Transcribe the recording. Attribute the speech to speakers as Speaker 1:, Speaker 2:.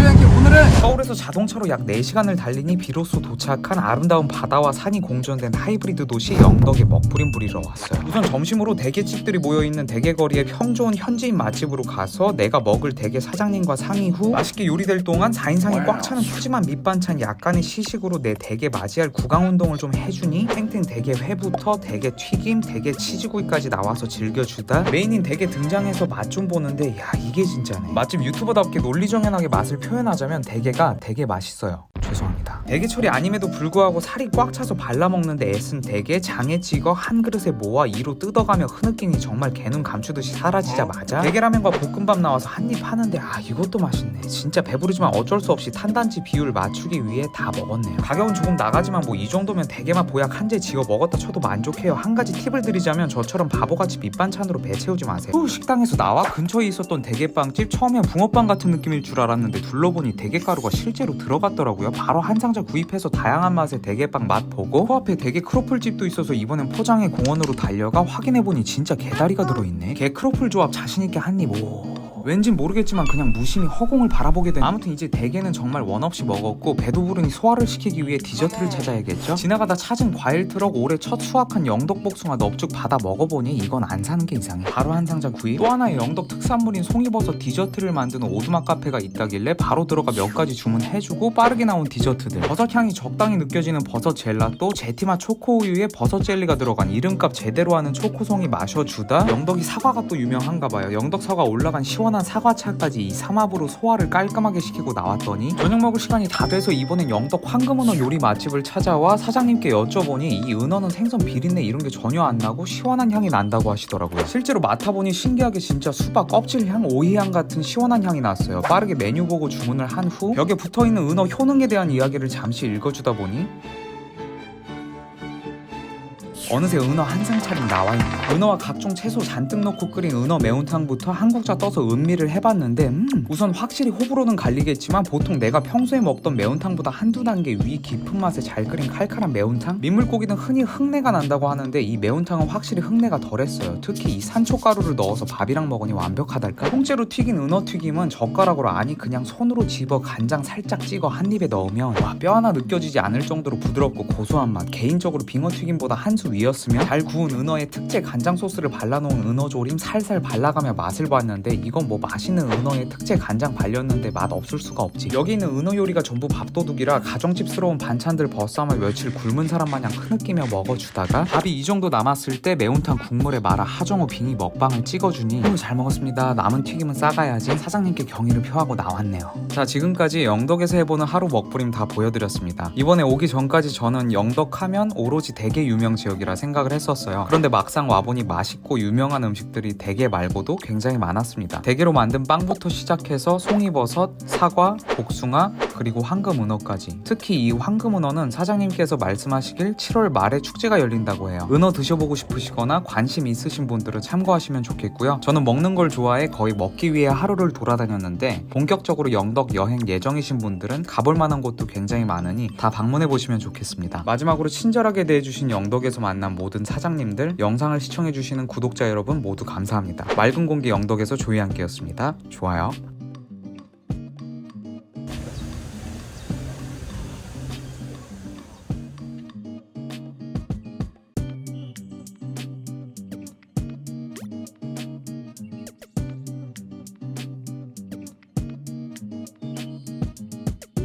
Speaker 1: студентів. 서울에서 자동차로 약 4시간을 달리니 비로소 도착한 아름다운 바다와 산이 공존된 하이브리드 도시 영덕의 먹부림 부리러 왔어요. 우선 점심으로 대게집들이 모여있는 대게거리의 평 좋은 현지인 맛집으로 가서 내가 먹을 대게 사장님과 상의 후 맛있게 요리될 동안 4인상이 꽉 차는 푸짐한 밑반찬 약간의 시식으로 내 대게 맞이할 구강 운동을 좀 해주니 탱탱 대게 회부터 대게 튀김, 대게 치즈구이까지 나와서 즐겨주다 메인인 대게 등장해서 맛 좀 보는데 야 이게 진짜네 맛집 유튜버답게 논리정연하게 맛을 표현하자면 대게가 되게 맛있어요. 죄송합니다 대게철이 아님에도 불구하고 살이 꽉 차서 발라먹는데 애쓴 대게 장에 찍어 한 그릇에 모아 이로 뜯어가며 흐느끼니 정말 개눈 감추듯이 사라지자마자. 대게라면과 볶음밥 나와서 한 입 하는데 아 이것도 맛있네. 진짜 배부르지만 어쩔 수 없이 탄단지 비율을 맞추기 위해 다 먹었네요. 가격은 조금 나가지만 뭐 이 정도면 대게만 보약 한재 지어 먹었다 쳐도 만족해요. 한 가지 팁을 드리자면 저처럼 바보같이 밑반찬으로 배 채우지 마세요. 후 식당에서 나와 근처에 있었던 대게빵집 처음엔 붕어빵 같은 느낌일 줄 알았는데 둘러보니 대게가루가 실제로 들어갔더라고요. 바로 한 상자 구입해서 다양한 맛의 대게빵 맛 보고 코앞에 대게 크로플집도 있어서 이번엔 포장해 공원으로 달려가 확인해보니 진짜 개다리가 들어있네. 개 크로플 조합 자신있게 한입. 오 왠진 모르겠지만 그냥 무심히 허공을 바라보게 되네 아무튼 이제 대게는 정말 원 없이 먹었고 배도 부르니 소화를 시키기 위해 디저트를 찾아야겠죠? 지나가다 찾은 과일 트럭 올해 첫 수확한 영덕 복숭아 넙죽 받아 먹어보니 이건 안 사는 게 이상해. 바로 한 상자 구입. 또 하나의 영덕 특산물인 송이버섯 디저트를 만드는 오두막 카페가 있다길래 바로 들어가 몇 가지 주문해주고 빠르게 나온 디저트들. 버섯 향이 적당히 느껴지는 버섯 젤라또 제티맛 초코 우유에 버섯 젤리가 들어간 이름값 제대로 하는 초코송이 마셔주다. 영덕이 사과가 또 유명한가 봐요. 영덕 사과 올라간 시원 한 사과차까지 이 삼합으로 소화를 깔끔하게 시키고 나왔더니 저녁 먹을 시간이 다 돼서 이번엔 영덕 황금은어 요리 맛집을 찾아와 사장님께 여쭤보니 이 은어는 생선 비린내 이런 게 전혀 안 나고 시원한 향이 난다고 하시더라고요. 실제로 맡아보니 신기하게 진짜 수박 껍질 향 오이 향 같은 시원한 향이 났어요. 빠르게 메뉴 보고 주문을 한 후 벽에 붙어 있는 은어 효능에 대한 이야기를 잠시 읽어주다 보니 어느새 은어 한 상 차림 나와 있네요 은어와 각종 채소 잔뜩 넣고 끓인 은어 매운탕부터 한국자 떠서 음미를 해봤는데 음, 우선 확실히 호불호는 갈리겠지만 보통 내가 평소에 먹던 매운탕보다 한두 단계 위 깊은 맛에 잘 끓인 칼칼한 매운탕? 민물고기는 흔히 흙내가 난다고 하는데 이 매운탕은 확실히 흙내가 덜했어요 특히 이 산초가루를 넣어서 밥이랑 먹으니 완벽하달까? 통째로 튀긴 은어 튀김은 젓가락으로 아니 그냥 손으로 집어 간장 살짝 찍어 한 입에 넣으면 와, 뼈 하나 느껴지지 않을 정도로 부드럽고 고소한 맛 개인적으로 빙어 튀김보다 한 수 위 였으면 잘 구운 은어에 특제 간장 소스를 발라놓은 은어조림 살살 발라가며 맛을 봤는데 이건 뭐 맛있는 은어에 특제 간장 발렸는데 맛 없을 수가 없지. 여기 있는 은어 요리가 전부 밥도둑이라 가정집스러운 반찬들 벗삼아 며칠 굶은 사람 마냥 흐느끼며 먹어주다가 밥이 이 정도 남았을 때 매운탕 국물에 말아 하정우 빙이 먹방을 찍어주니 오, 잘 먹었습니다. 남은 튀김은 싸가야지. 사장님께 경의를 표하고 나왔네요. 자 지금까지 영덕에서 해보는 하루 먹부림 다 보여드렸습니다. 이번에 오기 전까지 저는 영덕하면 오로지 대게 유명 지역이라 생각을 했었어요. 그런데 막상 와보니 맛있고 유명한 음식들이 대게 말고도 굉장히 많았습니다. 대게로 만든 빵부터 시작해서 송이버섯, 사과, 복숭아 그리고 황금 은어까지. 특히 이 황금 은어는 사장님께서 말씀하시길 7월 말에 축제가 열린다고 해요. 은어 드셔보고 싶으시거나 관심 있으신 분들은 참고하시면 좋겠고요. 저는 먹는 걸 좋아해 거의 먹기 위해 하루를 돌아다녔는데 본격적으로 영덕 여행 예정이신 분들은 가볼 만한 곳도 굉장히 많으니 다 방문해 보시면 좋겠습니다. 마지막으로 친절하게 대해주신 영덕에서 만난 모든 사장님들 영상을 시청해주시는 구독자 여러분 모두 감사합니다. 맑은 공기 영덕에서 조이함께였습니다. 좋아요